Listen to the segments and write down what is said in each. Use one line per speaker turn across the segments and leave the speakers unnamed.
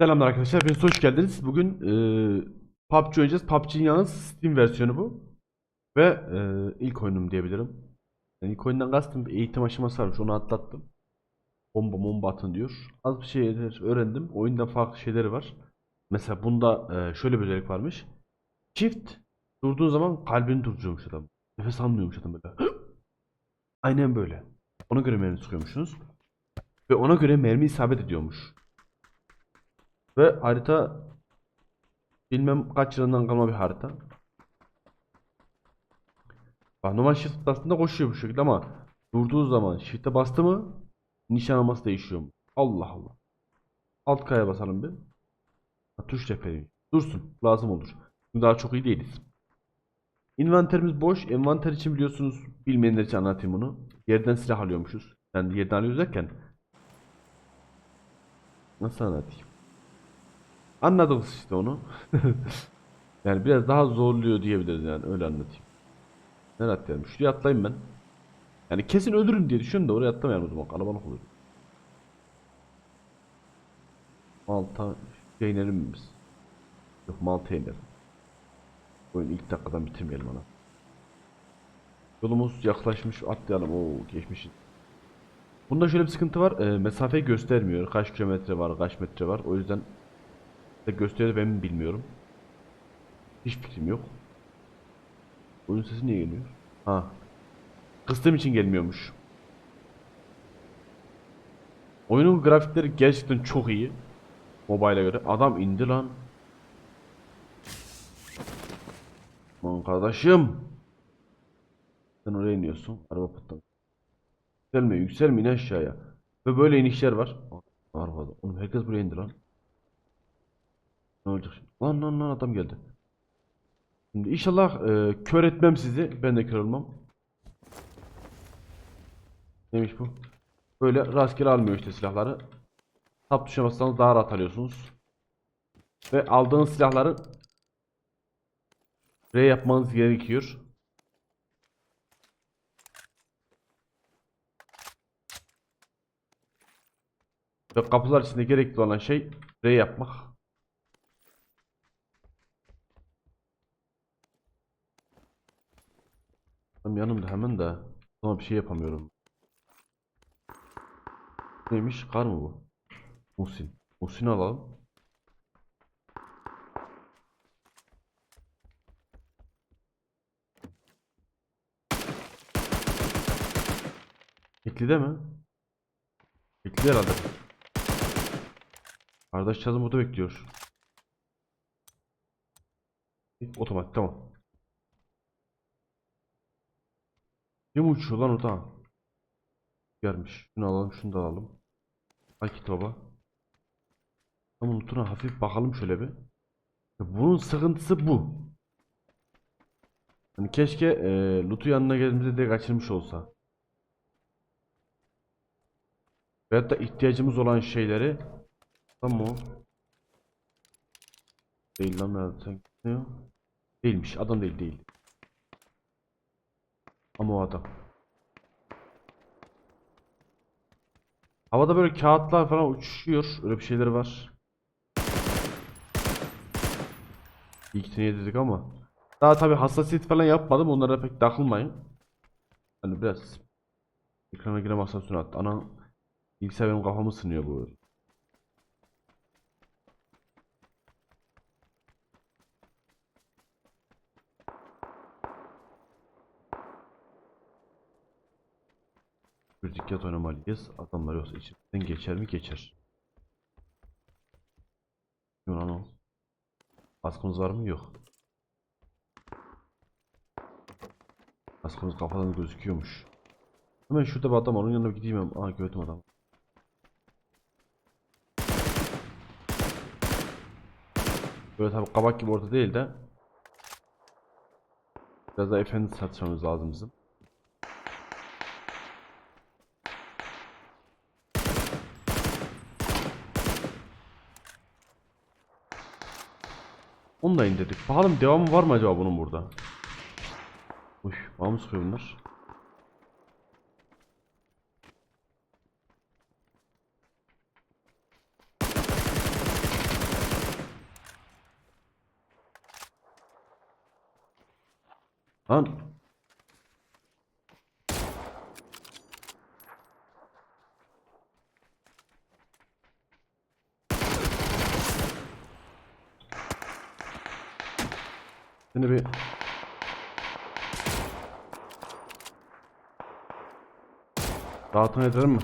Selamlar arkadaşlar, hepiniz hoş geldiniz. Bugün e, PUBG oynayacağız. PUBG'nin yalnız Steam versiyonu bu. Ve e, ilk oyunum diyebilirim. Yani ilk oyundan kastım eğitim aşaması varmış, onu atlattım. Bomba bomba atın diyor. Az bir şeyler öğrendim. Oyunda farklı şeyleri var. Mesela bunda e, şöyle bir özellik varmış. Çift durduğun zaman kalbini durduruyormuş adam. Nefes almıyormuş adam böyle. Aynen böyle. Ona göre mermi sıkıyormuşsunuz. Ve ona göre mermi isabet ediyormuş. Ve harita bilmem kaç yılından kalma bir harita. Bak normal shift bastığında koşuyor bu şekilde ama durduğu zaman shift'e bastı mı nişan alması değişiyor mu? Allah Allah. Alt kaya basalım bir. Ha, tuş tepeli. Dursun. Lazım olur. Çünkü daha çok iyi değiliz. Envanterimiz boş. Envanter için biliyorsunuz bilmeyenler için anlatayım bunu. Yerden silah alıyormuşuz. Yani yerden alıyoruz derken nasıl anlatayım? Anladınız işte onu. yani biraz daha zorluyor diyebiliriz yani öyle anlatayım. Nereye atlayalım? Şuraya atlayayım ben. Yani kesin ölürüm diye düşünüyorum da oraya atlamayalım o zaman kalabalık olur. Malta şey inelim biz? Yok Malta inelim. Oyunu ilk dakikadan bitirmeyelim ana. Yolumuz yaklaşmış atlayalım. Oo geçmişiz. Bunda şöyle bir sıkıntı var. E, mesafeyi göstermiyor. Kaç kilometre var, kaç metre var. O yüzden de gösteriyor ben bilmiyorum. Hiç fikrim yok. Oyun sesi niye geliyor? Ha. Kıstığım için gelmiyormuş. Oyunun grafikleri gerçekten çok iyi. Mobile'a göre. Adam indi lan. Lan kardeşim. Sen oraya iniyorsun. Araba patladı. Yükselme, yükselme in aşağıya. Ve böyle inişler var. Arabada. Oğlum herkes buraya indi lan. Ne olacak şimdi? Lan lan lan adam geldi. Şimdi inşallah e, kör etmem sizi. Ben de kör olmam. Neymiş bu? Böyle rastgele almıyor işte silahları. Tab tuşuna bassanız daha rahat alıyorsunuz. Ve aldığınız silahları R yapmanız gerekiyor. Ve kapılar içinde gerekli olan şey R yapmak. Tam yanımda hemen de ama bir şey yapamıyorum. Neymiş? Kar mı bu? Musin. Musin alalım. Ekli de mi? Ekli herhalde. Kardeş çazım burada bekliyor. Otomatik tamam. Kim uçuyor lan orada? Gelmiş. Şunu alalım, şunu da alalım. Akit baba. Ama unutuna hafif bakalım şöyle bir. Bunun sıkıntısı bu. Hani keşke e, loot'u yanına geldiğimizde de kaçırmış olsa. Veyahut da ihtiyacımız olan şeyleri Tam o. Değil lan nerede? Ne o? Değilmiş. Adam değil değil. Ama o adam. Havada böyle kağıtlar falan uçuşuyor. Öyle bir şeyleri var. İlk tane yedirdik ama. Daha tabi hassasiyet falan yapmadım. Onlara pek takılmayın. Hani biraz ekrana giren masasını attı. Ana bilgisayar benim kafamı sınıyor bu. Bir dikkat oynamalıyız. Adamlar yoksa içimizden geçer mi? Geçer. Yunan o. Baskımız var mı? Yok. Baskımız kafadan gözüküyormuş. Hemen şurada bir adam var. Onun yanına bir gideyim. Aa gördüm adam. Böyle tabi kabak gibi orada değil de Biraz daha efendi satışmamız lazım bizim. Onu da indirdik. Bakalım devamı var mı acaba bunun burada? Uy, bana mı sıkıyor bunlar? Lan Seni bir Rahatın ederim mi?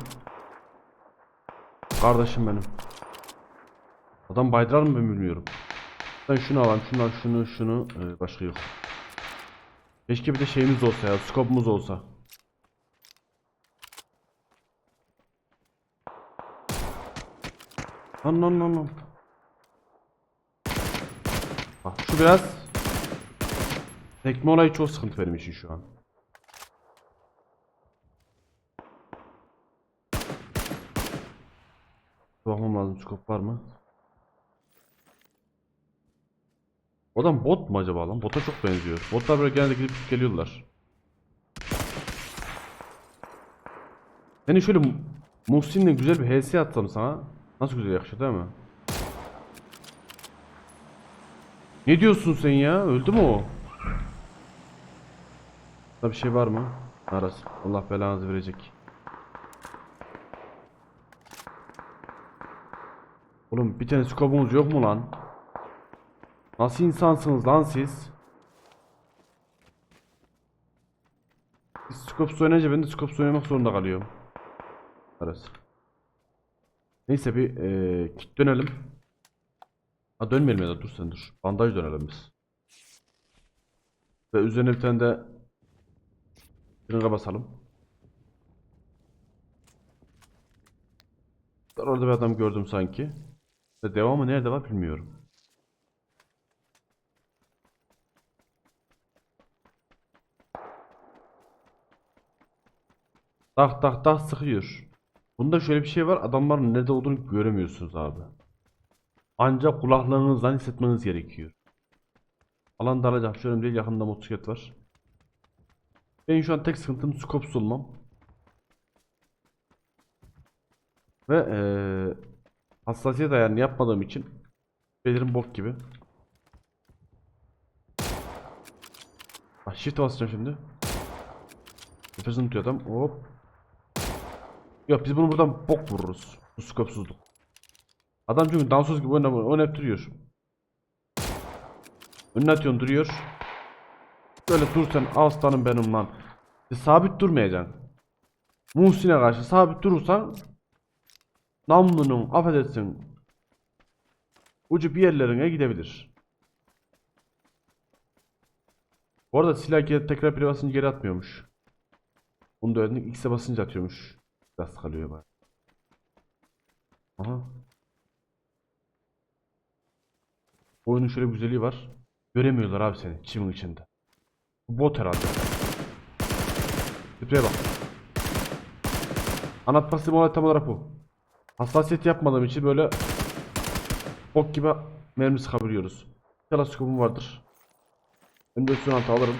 Kardeşim benim. Adam baydırar mı ben bilmiyorum. Ben şunu alayım, şunu şunu, şunu. Ee, başka yok. Keşke bir de şeyimiz olsa ya, skopumuz olsa. Lan lan lan lan. Bak şu biraz Tekme olayı çok sıkıntı benim şu an. Bakmam lazım skop var mı? O Adam bot mu acaba lan? Bota çok benziyor. Botlar böyle genelde gidip geliyorlar. Seni şöyle Mu- Muhsin'le güzel bir HS atsam sana. Nasıl güzel yakışır değil mi? Ne diyorsun sen ya? Öldü mü o? Burada bir şey var mı? Aras. Allah belanızı verecek. Oğlum bir tane skopumuz yok mu lan? Nasıl insansınız lan siz? Siz skopsuz oynayınca ben de skopsuz oynamak zorunda kalıyorum. Aras. Neyse bir eee kit dönelim. Ha dönmeyelim ya da dur sen dur. Bandaj dönelim biz. Ve üzerine bir tane de Şırınga basalım. Orada bir adam gördüm sanki. Ve devamı nerede var bilmiyorum. Tak tak tak sıkıyor. Bunda şöyle bir şey var. Adamların nerede olduğunu göremiyorsunuz abi. Ancak kulaklarınızdan hissetmeniz gerekiyor. Alan daracak. Şöyle değil yakında motosiklet var. Benim şu an tek sıkıntım skopsuz olmam. Ve eee hassasiyet ayarını yapmadığım için şeylerim bok gibi. Bak shift basacağım şimdi. Nefesini tutuyor adam. Hop. Yok biz bunu buradan bok vururuz. Bu skopsuzluk. Adam çünkü dansöz gibi oynayıp, oynayıp duruyor. Önüne atıyorsun duruyor. Böyle dur sen aslanım benim lan. E, sabit durmayacaksın. Muhsin'e karşı sabit durursan namlunun affedersin ucu bir yerlerine gidebilir. Bu arada silah geri, tekrar pire basınca geri atmıyormuş. Bunu da öğrendik. X'e basınca atıyormuş. Biraz kalıyor bari. Aha. Oyunun şöyle bir güzelliği var. Göremiyorlar abi seni çimin içinde. Bu bot herhalde. Tipe bak. Anlatması olay tam olarak bu. Hassasiyet yapmadığım için böyle bok gibi mermi sıkabiliyoruz. Teleskopum vardır. Ben de üstüne altı alırım.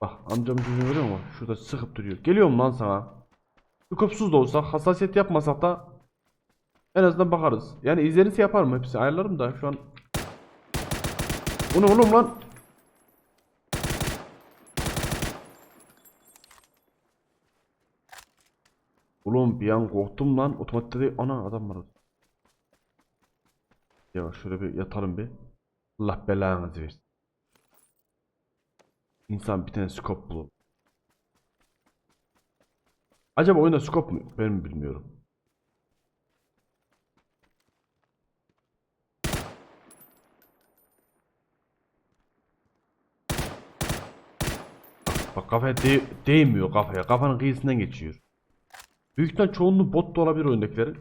Bak amcam yüzünü görüyor musun? Şurada sıkıp duruyor. Geliyorum lan sana. Skopsuz da olsak, hassasiyet yapmasak da en azından bakarız. Yani izlenirse yaparım hepsi. Ayarlarım da şu an. Bu ne oğlum lan? Oğlum bir an korktum lan. Otomatikte de ana adam var. Ya şöyle bir yatalım bir. Allah belanızı versin. İnsan bir tane scope bulur. Acaba oyunda scope mu? Ben bilmiyorum. Bak kafaya de- değmiyor kafaya. Kafanın kıyısından geçiyor. Büyük ihtimal çoğunluğu bot da olabilir oyundakilerin.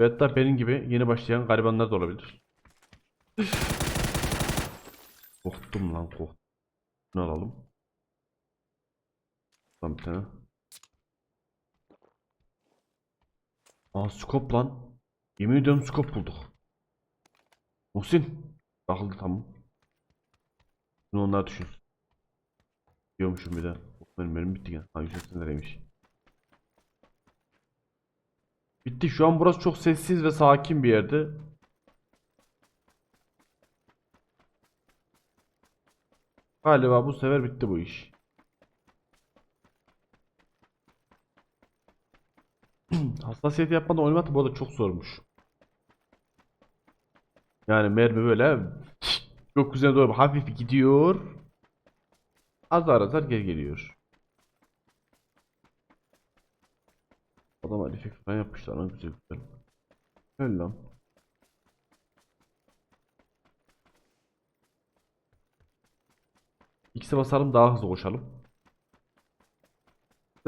Ve hatta benim gibi yeni başlayan garibanlar da olabilir. Korktum lan korktum. Ne alalım? Tamam bir tane. Aa scope lan. Yemin ediyorum scope bulduk. Muhsin. Takıldı tamam. Bunu onlar düşünsün. Diyormuşum bir de. Benim benim bitti ya. Ha 180 liraymış. Bitti. Şu an burası çok sessiz ve sakin bir yerde. Galiba bu sefer bitti bu iş. Hassasiyet yapmadan oynamak bu arada çok zormuş. Yani mermi böyle gökyüzüne doğru hafif gidiyor. Azar azar geri geliyor. Adama efekt falan yapmışlar lan güzel güzel. Öyle lan. X'e basalım daha hızlı koşalım.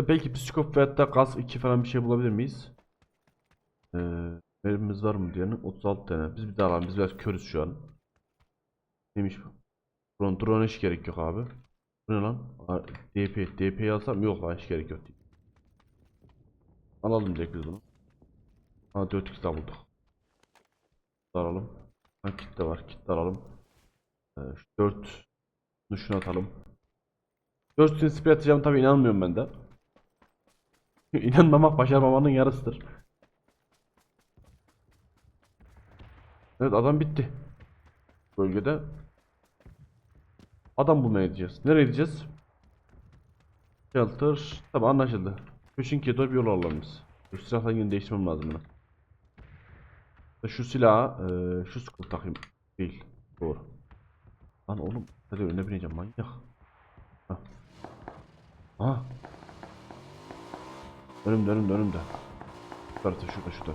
Belki psikop veyahut da gaz 2 falan bir şey bulabilir miyiz? Ee, mermimiz var mı diyelim. 36 tane. Biz bir daha alalım. Biz biraz körüz şu an. Neymiş bu? Drone, drone hiç gerek yok abi. Bu ne lan? DP. DP'yi alsam yok lan hiç gerek yok. Alalım direkt biz bunu. Ha 4x daha bulduk. Alalım. Ha kit de var. Kit de alalım. Ee, şu 4 bunu şuna atalım. 4 üstüne spray atacağım tabi inanmıyorum ben de. İnanmamak başarmamanın yarısıdır. Evet adam bitti. Bölgede. Adam bulmaya gideceğiz. Nereye gideceğiz? Shelter. Tabi anlaşıldı. Fishing doğru bir yol alalım biz. Şu silahla yine değiştirmem lazım bunu. Şu silahı, eee, şu skull takayım. Değil. Doğru. Lan oğlum, hadi önüne bineceğim manyak. Hah. Ha. Önümde, önümde, önümde. Şurada, şurada, şurada.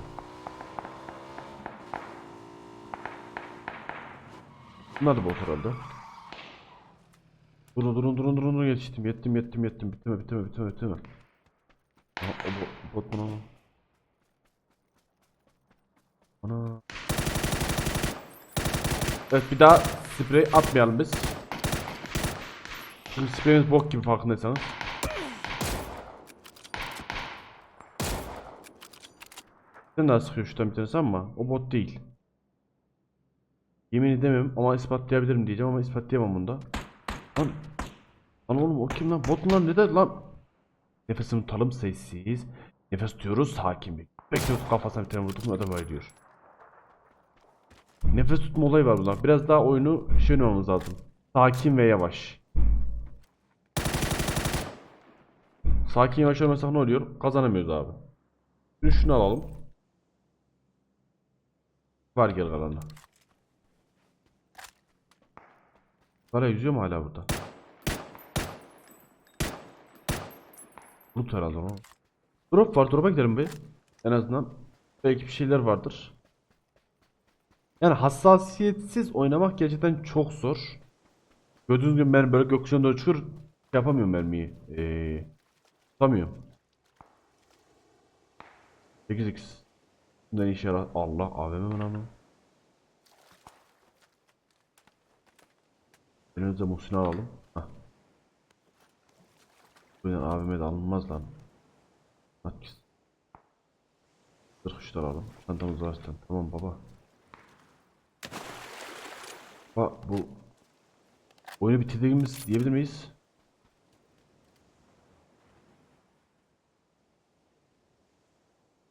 Bunlar da bot herhalde. Durun, durun, durun, durun, durun, yetiştim, yettim, yettim, yettim. Bitme, bitme, bitme, bitme. Aha, o bot, bana. Ana. Evet bir daha sprey atmayalım biz. Şimdi spreyimiz bok gibi farkındaysanız. Sen daha sıkıyor şuradan bir tanesi ama o bot değil. Yemin edemem ama ispatlayabilirim diyeceğim ama ispatlayamam bunda. Lan. Lan oğlum o kim lan? Bot mu lan ne de lan? Nefesini tutalım sessiz. Nefes tutuyoruz sakin bir. Bekliyoruz kafasına bir tane vurduk mu adam diyor. Nefes tutma olayı var burada. Biraz daha oyunu şey oynamamız lazım. Sakin ve yavaş. Sakin yavaş oynasak ne oluyor? Kazanamıyoruz abi. Şunu alalım. Var gel kalanla. Para yüzüyor mu hala burada? Loot herhalde o. Drop var. Drop'a gidelim bir. En azından. Belki bir şeyler vardır. Yani hassasiyetsiz oynamak gerçekten çok zor. Gördüğünüz gibi ben böyle gökyüzüne doğru çıkıyor. Yapamıyorum mermiyi. Ee, tutamıyorum. 8x. Bundan yarar. Allah AVM mi? Elinize Muhsin'i alalım. Hah. Buradan AVM de alınmaz lan. Matkis. Zırhışlar alalım. Çantamız var zaten. Tamam baba. Bak bu oyunu bitirdiğimiz diyebilir miyiz?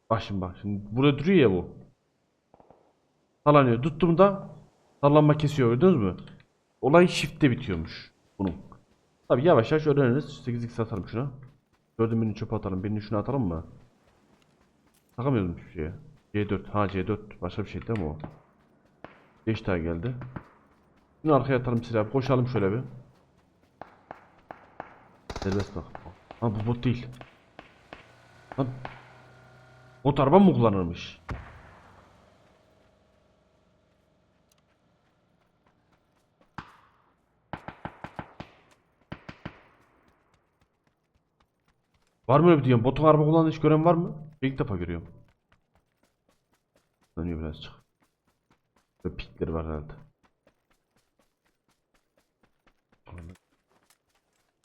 Bak şimdi bak şimdi burada duruyor ya bu. Sallanıyor. Tuttuğumda sallanma kesiyor gördünüz mü? Olay shift'te bitiyormuş bunun. Tabi yavaş yavaş öğreniriz. 8x atalım şuna. Gördüm birini çöpe atalım. Birini şuna atalım mı? Takamıyorum hiçbir şeye. C4. Ha C4. Başka bir şey değil mi o? 5 tane geldi. Şunu arkaya atalım silah. Koşalım şöyle bir. Serbest bak. Ha bu bot değil. Lan. Bot araba mı kullanırmış? Var mı öyle bir diyorum. Botun araba kullandığını hiç gören var mı? İlk defa görüyorum. Dönüyor birazcık. Böyle pikleri var herhalde.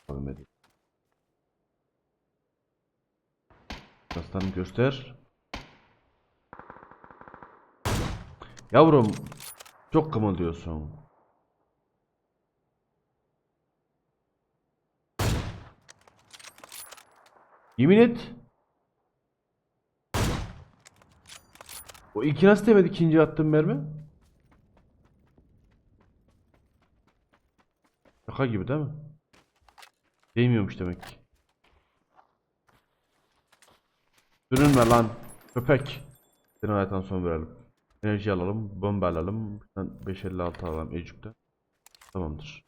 Görmedim. Kaslarını göster. Yavrum çok kımıldıyorsun. Yemin et. O iki nasıl demedi ikinci attığım mermi? Şaka gibi değil mi? Değmiyormuş demek ki. Sürünme lan köpek. Seni hayattan son verelim. Enerji alalım, bomba alalım. Buradan 556 alalım Ecük'te. Tamamdır.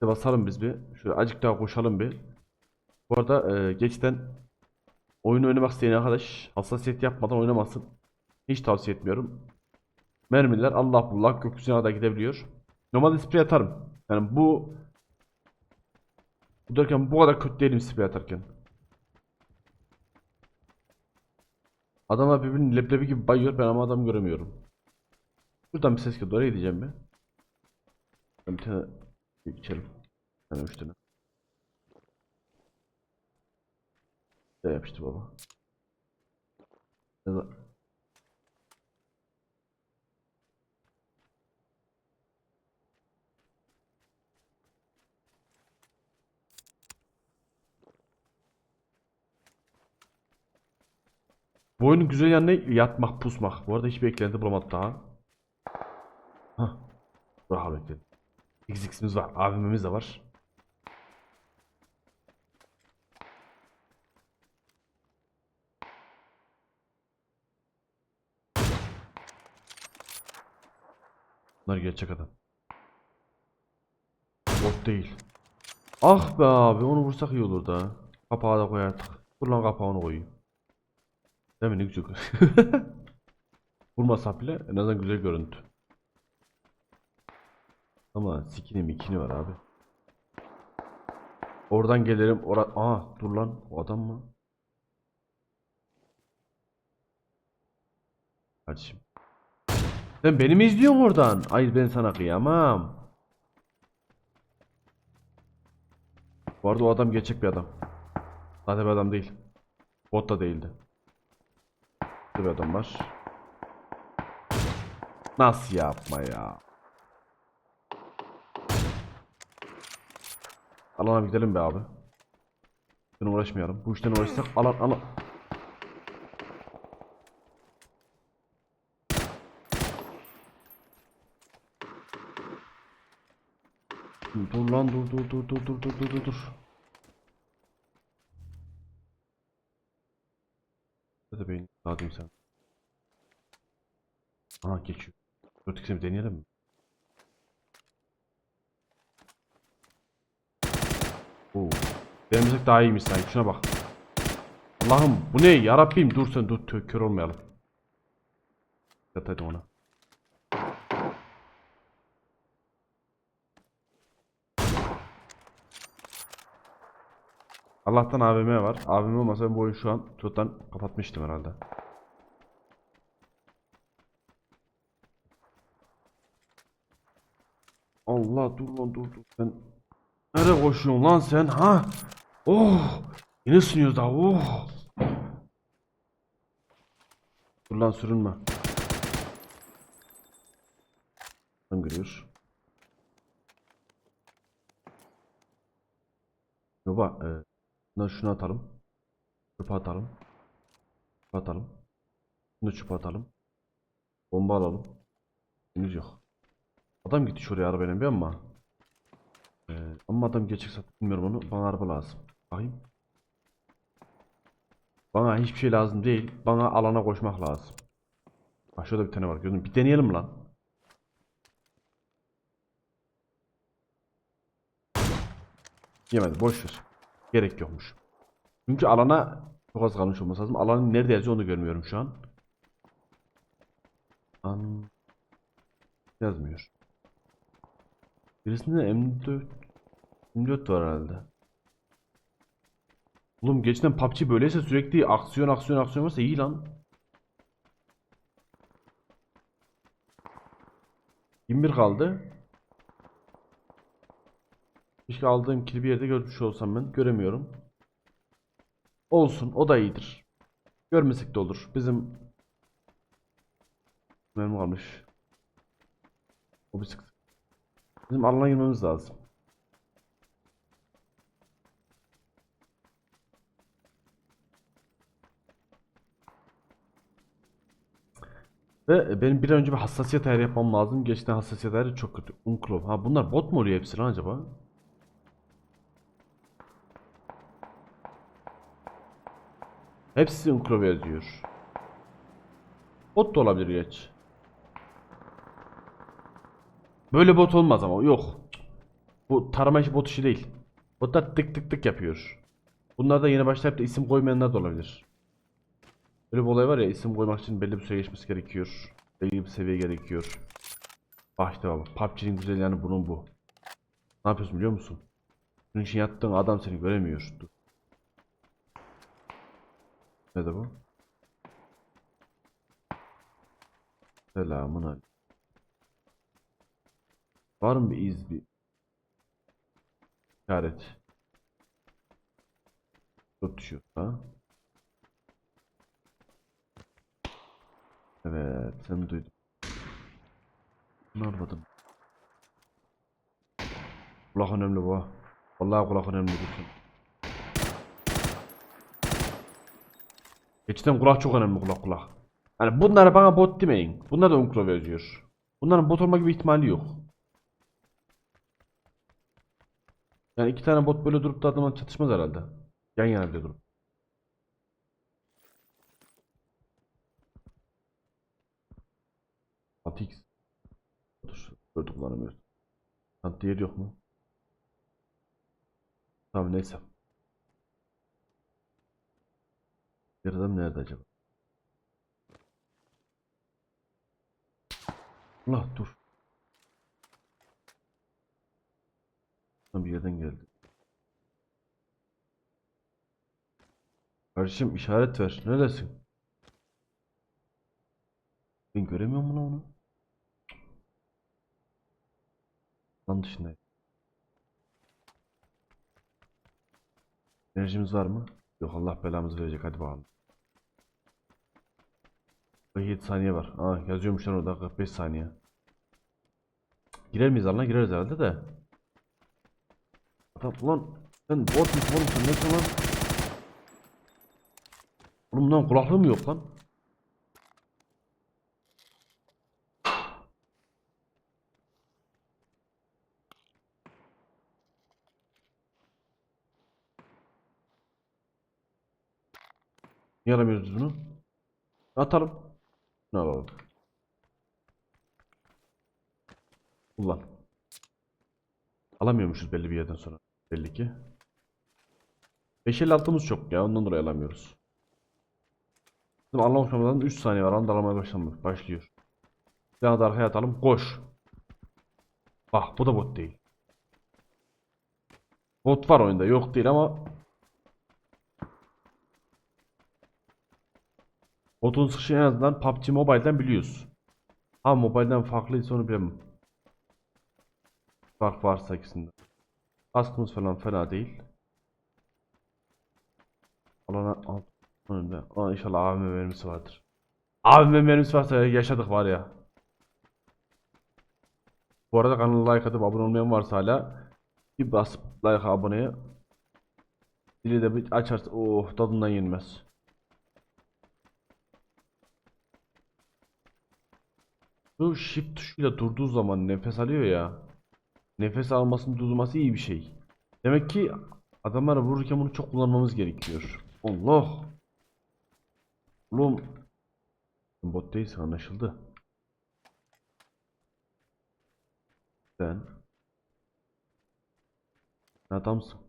İşte basalım biz bir. Şöyle azıcık daha koşalım bir. Bu arada e, geçten oyun oynamak isteyen arkadaş hassasiyet yapmadan oynamasın. Hiç tavsiye etmiyorum. Mermiler Allah bullak gökyüzüne kadar gidebiliyor. Normalde sprey atarım. Yani bu bu derken bu kadar kötü değilim sprey atarken. Adamlar birbirini leblebi gibi bayıyor ben ama adam göremiyorum. Buradan bir ses geliyor. Oraya gideceğim. Ben bir tane bir içelim. Üç tane. Ne yapıştı baba? Ne Bu oyunun güzel yanı? Yatmak, pusmak. Bu arada hiçbir eklenti bulamadık daha. Hah. Bravo bekledim. XX'imiz var. AVM'miz de var. Bunlar gerçek adam. Bot değil. Ah be abi onu vursak iyi olur da. Kapağı da koyardık. Dur lan kapağını koyayım. Değil mi ne güzel. Vurmasak bile en azından güzel görüntü. Ama sikini mikini var abi. Oradan gelirim. Ora Aa dur lan o adam mı? Kardeşim. Sen beni mi izliyorsun oradan? Ay ben sana kıyamam. Bu arada o adam gerçek bir adam. Zaten bir adam değil. Bot da değildi. Bir adam var. Nasıl yapma ya? Alana gidelim be abi. Ben uğraşmayalım. Bu işten uğraşsak alan alan. Dur lan dur dur dur dur dur dur dur dur. Hadi beyin dağıtayım sen. Aha geçiyor. İkisini deneyelim mi? Oo. Denemesek daha iyiymiş sanki. Şuna bak. Allah'ım bu ne? Yarabbim dur sen dur kör olmayalım. Yat hadi ona. Allah'tan AVM var. AVM olmasa ben bu oyunu şu an çoktan kapatmıştım herhalde. Allah dur lan dur dur sen Nereye koşuyorsun lan sen ha? Oh! Yine ısınıyoruz daha oh! Dur lan sürünme. Tam giriyor. Baba, e, bunları şunu atalım. Çöpe atalım. Çöpe atalım. Bunu çöpe atalım. Bomba alalım. Henüz yok. Adam gitti şuraya arabayla bir ama. Ee, ama adam geçecek zaten bilmiyorum onu. Bana araba lazım. Bakayım. Bana hiçbir şey lazım değil. Bana alana koşmak lazım. Bak şurada bir tane var. Gördün? Bir deneyelim lan. Yemedi. Boş. Gerek yokmuş. Çünkü alana çok az kalmış olması lazım. Alanın nerede yazıyor onu görmüyorum şu an. An yazmıyor. Birisinde M4 M4 var herhalde. Oğlum geçten PUBG böyleyse sürekli aksiyon aksiyon aksiyon varsa iyi lan. 21 kaldı. Keşke aldığım kili bir yerde görmüş olsam ben. Göremiyorum. Olsun o da iyidir. Görmesek de olur. Bizim Benim kalmış. O bir sıkıntı. Bizim alana girmemiz lazım. Ve benim bir önce bir hassasiyet ayarı yapmam lazım. Geçten hassasiyet ayarı çok kötü. Unclove. Ha bunlar bot mu oluyor hepsi lan acaba? Hepsi Unclove yazıyor. Bot da olabilir geç. Böyle bot olmaz ama yok. Bu tarama işi bot işi değil. Botlar tık tık tık yapıyor. Bunlar da yeni başlayıp da isim koymayanlar da olabilir. Böyle bir olay var ya isim koymak için belli bir süre geçmesi gerekiyor. Belli bir seviye gerekiyor. Bak işte baba PUBG'nin güzel yanı bunun bu. Ne yapıyorsun biliyor musun? Bunun için yattığın adam seni göremiyor. Dur. Ne de bu? Selamun aleyküm. Var mı bir iz bir işaret? Çok ha? Evet, sen duydun. Ne yapmadım? Kulak önemli bu. Vallahi kulak önemli bütün. Geçten kulak çok önemli kulak kulak. Yani bunlara bana bot demeyin. Bunlar da Unclove yazıyor. Bunların bot olma gibi ihtimali yok. Yani iki tane bot böyle durup da adamla çatışmaz herhalde. Yan yana bile durup. Altı x Dur. Böyle kullanamıyoruz. Lan diğeri yok mu? Tamam neyse. Diğer adam nerede acaba? Allah dur. Bir yerden geldi. Kardeşim işaret ver. Neredesin? Ben göremiyorum bunu onu. Lan dışındayım. Enerjimiz var mı? Yok Allah belamızı verecek hadi bakalım. 47 saniye var. Aa yazıyormuş lan orada 45 saniye. Girer miyiz alana gireriz herhalde de. Adam ulan sen bot musun oğlum sen nesin lan? Oğlum lan kulaklığım yok lan. Biz bunu? Atalım. Ne alalım? Kullan. Alamıyormuşuz belli bir yerden sonra. Belli ki. 556'mız çok ya ondan dolayı alamıyoruz. Bizim anlamışamadan 3 saniye var. Anda alamaya başlamış, başlıyor. Daha da arkaya atalım. Koş. Bak bu da bot değil. Bot var oyunda yok değil ama Botun sıkışı en azından PUBG Mobile'den biliyoruz. Ha mobile'den farklıysa onu bilemem. Fark varsa ikisinde. Kaskımız falan fena değil. Alana al. Önünde. Aa, inşallah AVM mermisi vardır. AVM mermisi varsa yaşadık var ya. Bu arada kanala like atıp abone olmayan varsa hala bir basıp like aboneye dili de bir açarsa oh tadından yenmez. Bu shift tuşuyla durduğu zaman nefes alıyor ya. Nefes almasının durması iyi bir şey. Demek ki adamlara vururken bunu çok kullanmamız gerekiyor. Allah. Oğlum. Bot değilsin anlaşıldı. Sen. Sen Adamsın.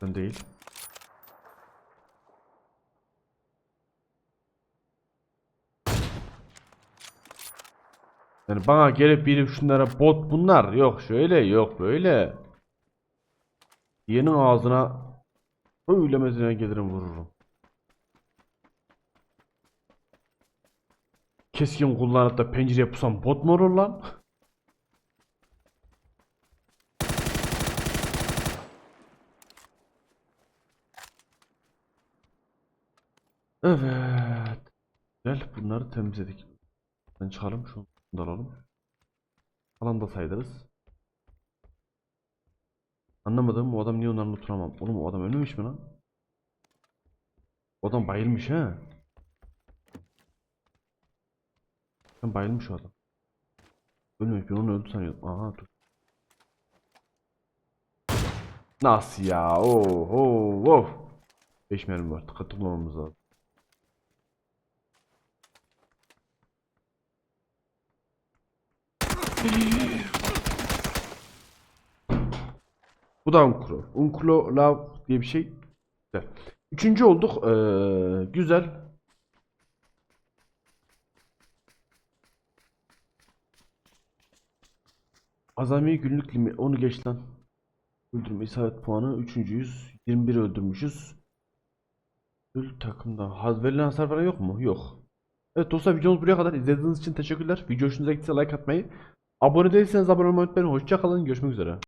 Sen değil. Yani bana gelip biri şunlara bot bunlar yok şöyle yok böyle. Yenin ağzına öyle mesela gelirim vururum. Keskin kullanıp da pencereye pusam bot mu olur lan? Evet. Gel bunları temizledik. Ben çıkalım şunu da alalım. Alan da saydırız. Anlamadım o adam niye onlarla oturamam. Oğlum o adam ölmemiş mi lan? O adam bayılmış ha. Sen bayılmış o adam. Ölmemiş ben onu öldü sanıyordum. Aha dur. Nasıl ya? Oh oh oh. 5 mermi var. Dikkatli kullanmamız lazım. Bu da Unkro. Unkro Love diye bir şey. Güzel. Üçüncü olduk. Ee, güzel. Azami günlük limit. Onu geç lan. Öldürme isabet puanı. Üçüncüyüz. 21 öldürmüşüz. Öl takımda. Haz verilen hasar falan yok mu? Yok. Evet dostlar videomuz buraya kadar. İzlediğiniz için teşekkürler. Video hoşunuza gittiyse like atmayı. Abone değilseniz abone olmayı unutmayın. Hoşçakalın. Görüşmek üzere.